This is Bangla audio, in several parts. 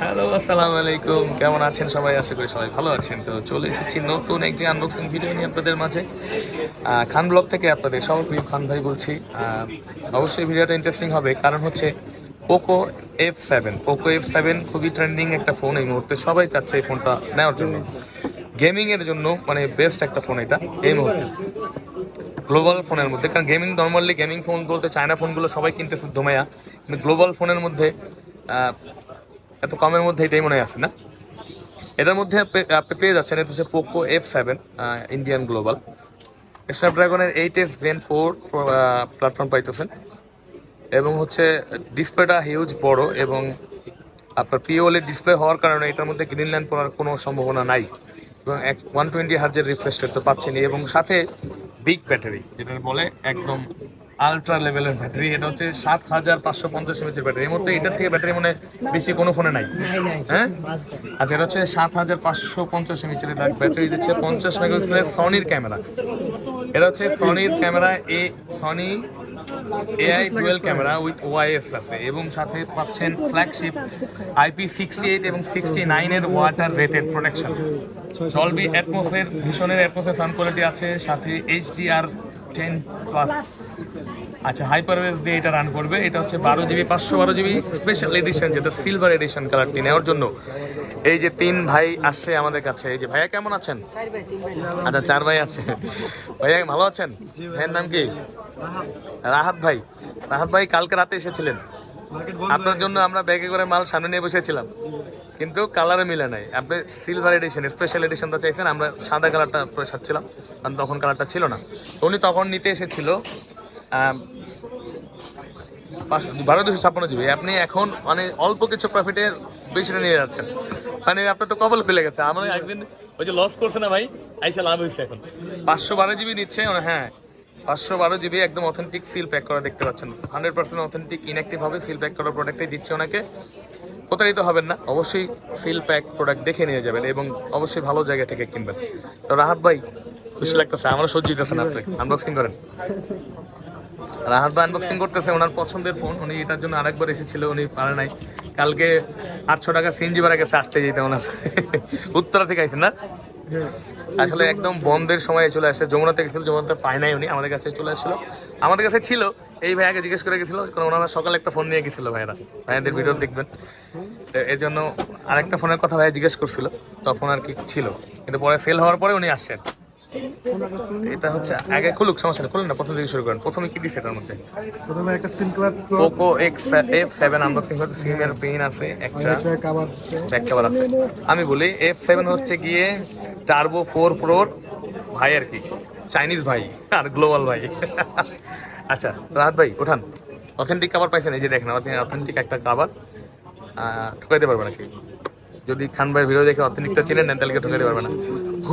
হ্যালো আসসালামু আলাইকুম। কেমন আছেন সবাই? আশা করি সবাই ভালো আছেন। তো চলে এসেছি নতুন একটি আনবক্সিং ভিডিও নিয়ে আপনাদের মাঝে। খান ব্লগ থেকে আপনাদের সবার প্রিয় খান ভাই বলছি। অবশ্যই ভিডিওটা ইন্টারেস্টিং হবে। কারণ হচ্ছে Poco F seven Poco F seven খুবই ট্রেন্ডিং একটা ফোন এই মুহূর্তে। সবাই চাচ্ছে এই ফোনটা নেওয়ার জন্য। গেমিংয়ের জন্য মানে বেস্ট একটা ফোন এটা এই মুহূর্তে। গ্লোবাল ফোনের মধ্যে। কারণ গেমিং নর্মালি গেমিং ফোন বলতে চায়না ফোনগুলো সবাই কিনতেছে ধোমায়া কিন্তু গ্লোবাল ফোনের মধ্যে এত কমের মধ্যে এটাই মনে আছে, না? এটার মধ্যে আপনি- পেয়ে যাচ্ছেন, এটা হচ্ছে Poco F seven Indian global স্ন্যাপড্রাগনের eight S Gen four platform পাইতেছেন। এবং হচ্ছে ডিসপ্লেটা হিউজ বড় এবং আপনার পিওলের ডিসপ্লে হওয়ার কারণে এটার মধ্যে গ্রিন ল্যান্ড পড়ার কোনো সম্ভাবনা নাই। এবং এক ওয়ান টোয়েন্টি হার্জের রিফ্রেশ রেট তো এবং সাথে বিগ ব্যাটারি যেটা বলে একদম আলট্রা লেভেলের ব্যাটারি এটা হচ্ছে সাত হাজার পাঁচশো পঞ্চাশ এমএচের ব্যাটারি এর মধ্যে এটার থেকে ব্যাটারি মনে বেশি কোনো ফোনে নাই। হ্যাঁ? আচ্ছা এটা হচ্ছে সাত হাজার পাঁচশো পঞ্চাশ এমএচের ব্যাটারি দিচ্ছে পঞ্চাশ মেগাপিক্সেলের সনির ক্যামেরা এটা হচ্ছে সনির camera A Sony AI dual camera with O I S আছে। এবং সাথে পাচ্ছেন ফ্ল্যাগশিপ আইপি সিক্সটি এইট এবং সিক্সটি নাইনের ওয়াটার রেটেড প্রোটেকশন ডলবি অ্যাটমোসের ভীষণের অ্যাটমোসের সাউন্ড কোয়ালিটি আছে। সাথে এইচডিআর টেন প্লাস। আচ্ছা হাইপার ওয়েস দিয়ে এটা রান করবে। এটা হচ্ছে বারো জিবি, পাঁচশো বারো জিবি স্পেশাল এডিশন যেটা সিলভার এডিশন কালারটি নেওয়ার জন্য। এই যে তিন ভাই আসছে আমাদের কাছে। এই যে ভাইয়া কেমন আছেন? আচ্ছা চার ভাই আছে। ভাইয়া ভালো আছেন? ভাইয়ের নাম কি? রাহাত ভাই। রাহাত ভাই কালকে রাতে এসেছিলেন। আপনার জন্য আমরা ব্যাগে করে মাল সামনে নিয়ে বসেছিলাম। কিন্তু কালারে মিলে নাই। আপনি সিলভার এডিশন স্পেশাল এডিশনটা চাইছেন, আমরা সাদা কালারটা সাচ্ছিলাম কারণ তখন কালারটা ছিল না। উনি তখন নিতে এসেছিল বারো দুশো ছাপ্পান্ন জিবি। আপনি এখন মানে অল্প কিছু প্রফিটে বেশিটা নিয়ে যাচ্ছেন। মানে আপনার তো কপাল খুলে গেছে। আমরা একদিন ওই যে লস করছে না ভাই, আইসা লাভ হয়েছে এখন। পাঁচশো বারো জিবি দিচ্ছে মানে হ্যাঁ পাঁচশো বারো জিবি একদম অথেন্টিক সিল প্যাক করা দেখতে পাচ্ছেন। হান্ড্রেড পার্সেন্ট অথেন্টিক ইনঅ্যাক্টিভ হবে সিল প্যাক করা প্রোডাক্টই দিচ্ছে ওনাকে। প্রতারিত হবেন না। অবশ্যই ফিল প্যাক প্রোডাক্ট দেখে নিয়ে যাবেন এবং অবশ্যই ভালো জায়গা থেকে কিনবেন। তো রাহাত ভাই, খুশি লাগতেছে আমরা সহ্য হইতেছে না আনবক্সিং করেন। রাহাত ভাই আনবক্সিং করতেছে, ওনার পছন্দের ফোন উনি এটার জন্য আরেকবার এসেছিল, উনি পারে নাই। কালকে আটশো টাকা সিএনজি ভাড়া গেছে, আসতে যেতে ওনার। উত্তরা থেকে আইছেন না? আসলে একদম বন্ধের সময় চলে আসে। যমুনা থেকে গেছিল যমুনাতে পায় নাই উনি আমাদের কাছে চলে আসছিল। আমাদের কাছে ছিল। এই ভাইয়াকে জিজ্ঞেস করে গেছিল কারণ ওনারা সকালে একটা ফোন নিয়ে গেছিল ভাইয়ারা। ভাইয়াদের ভিডিও দেখবেন। তো এর জন্য আরেকটা ফোনের কথা ভাইয়া জিজ্ঞেস করছিল তখন আর কি ছিল। কিন্তু পরে সেল হওয়ার পরে উনি আসছেন। এটা হচ্ছে আগে খুলুক সমস্যা নেই। খুলুন না প্রথম থেকে শুরু করেন। প্রথমে কি দিচ্ছে এটার মধ্যে? প্রথমে একটা SIM card Poco X F seven unboxing হচ্ছে সিমের পেন আছে একটা ব্যাক কভার আছে। আমি বলি এফ সেভেন হচ্ছে গিয়ে টার্বো ফোর প্রোর ভাই আর কি চাইনিজ ভাই আর গ্লোবাল ভাই। আচ্ছা রাহাত ভাই, ওঠান। অথেন্টিক কাভার পাইছেন, এই যে দেখেন অথেন্টিক একটা কাভার ঠকাইতে পারবে নাকি? যদি খান ভাইয়ের ভিডিও দেখে অথেন্টিকটা চিনেন, নেন, তাহলে ঠকাইতে পারবে না।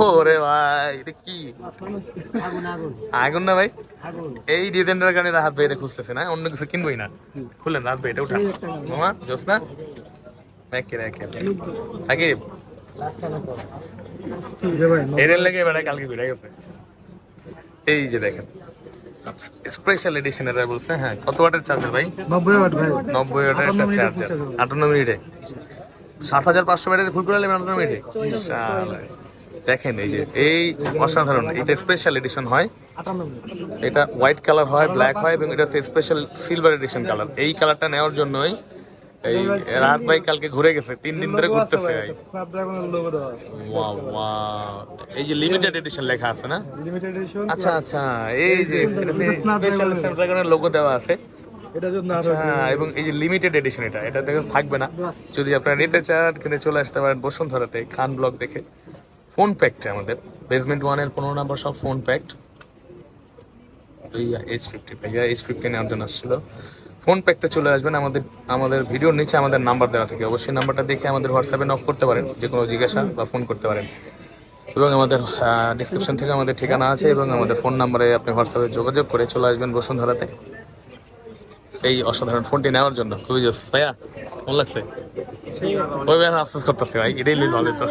ওরে ভাই, এটা কি? আগুন না ভাই? এই ডিজাইনটার কারণে রাহাত ভাই এটা খুঁজতেছে না, অন্য কিছু কিনবই না। খুললেন, রাহাত ভাই, এটা উঠা। মামা জোস না সাকিব। ভাই এর লেগে এবারে কালকে ঘুরে গেছে। এই যে দেখেন। স্পেশাল এডিশন এর বলছে হ্যাঁ কত ওয়াটের চার্জার ভাই? নব্বই ওয়াট ভাই। নব্বই ওয়াটের একটা চার্জার আটান্ন মিনিটে। সাত হাজার পাঁচশো ব্যাটারি ফুল করে নেবেন আটান্ন মিনিটে? দেখেন এই যে এই অসাধারণ এটা স্পেশাল এডিশন হয়। এটা হোয়াইট কালার হয় ব্ল্যাক হয় এবং এটা হচ্ছে স্পেশাল সিলভার এডিশন কালার এই কালারটা নেওয়ার জন্যই এই রাত ভাই কালকে ঘুরে গেছে তিন দিন ধরে ঘুরতেছে এই। যে লিমিটেড এডিশন লেখা আছে না? লিমিটেড এডিশন আচ্ছা আচ্ছা এই যে স্পেশাল স্ন্যাপড্রাগনের লোগো দেওয়া আছে। আচ্ছা এবং এই যে লিমিটেড এডিশন এটা এটা দেখে থাকবে না। যদি আপনারা নিতে চান কিনে চলে আসতে পারেন বসুন্ধরাতে খান ব্লগ দেখে। ফোন প্যাকড আমাদের। বেসমেন্ট ওয়ানের পনেরো নাম্বার সব ফোন প্যাকড এইচ ফিফটি ভাইয়া এইচ ফিফটি নেওয়ার জন্য আসছিল। ফোন প্যাকটা চলে আসবেন আমাদের আমাদের ভিডিওর নিচে আমাদের নাম্বার দেওয়া থাকে। অবশ্যই নাম্বারটা দেখে আমাদের হোয়াটসঅ্যাপে নক করতে পারেন যে কোনো জিজ্ঞাসা বা ফোন করতে পারেন। এবং আমাদের ডিসক্রিপশন থেকে আমাদের ঠিকানা আছে এবং আমাদের ফোন নাম্বারে আপনি হোয়াটসঅ্যাপে যোগাযোগ করে চলে আসবেন বসুন্ধরাতে। এই অসাধারণ ফোনটি নেওয়ার জন্য। খুবই জোস। ভাইয়া কেমন লাগছে? ওই ভাইয়া আফসোস করতেছে ভাই এটাই লিল ভালো তো।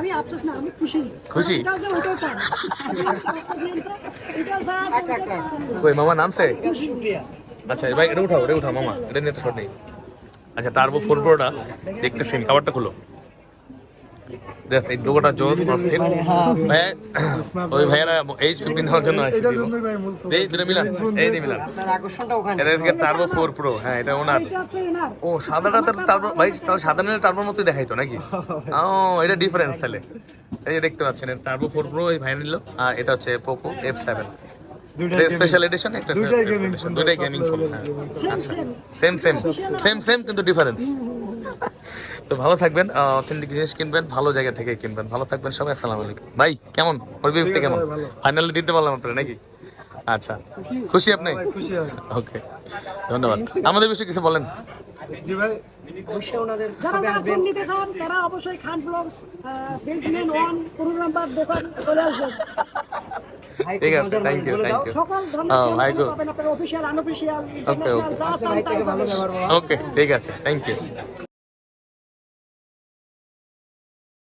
আমি আফসোস না আমি খুশি। ওই মামা নামছে? শুক্রিয়া। আচ্ছা ভাই এটা উঠাও এটা উঠাও মামা। এটা নিয়ে একটা শট নেই। আচ্ছা টার্বো ফোর প্রোটা দেখতেছেন কাভারটা খুলো। দেখ এই লোগোটা জোস অস্থির। ভাই ওই ভাইয়ারা এইচ ফিফটিন হওয়ার জন্য আসছে এই দুটো মিলান এই দিয়ে মিলান। এটা হচ্ছে টার্বো ফোর প্রো হ্যাঁ এটা ওনার। ও সাদাটা তাহলে টার্বো ভাই তাহলে সাদা নিলে টার্বোর মতোই দেখাইতো নাকি? ও এটা ডিফারেন্স তাহলে। এই যে দেখতে পাচ্ছেন এটা টার্বো ফোর প্রো এই ভাই নিল। আর এটা হচ্ছে Poco F seven special edition একটা দুইটাই gaming phone same same same same কিন্তু ডিফারেন্স তো ভালো থাকবেন অথেন্টিক জিনিস কিনবেন ভালো জায়গা থেকে কিনবেন। ভালো থাকবেন সবাই আসসালামু আলাইকুম। ভাই কেমন? পরিবেশটা কেমন? ফাইনালি দিতে পারলাম আপনারা নাকি? আচ্ছা। খুশি? আপনি? হয় ওকে ধন্যবাদ। আমাদের বিষয়ে কিছু বলেন। জি ভাই। যারা যারা ফোন নিতে চান তারা অবশ্যই খান ব্লগস বেসমেন্ট ওয়ান পনেরো নাম্বার দোকান চলে আসবেন। ঠিক আছে থ্যাংক ইউ থ্যাংক ইউ ভাই গো। ওকে ঠিক আছে থ্যাংক ইউ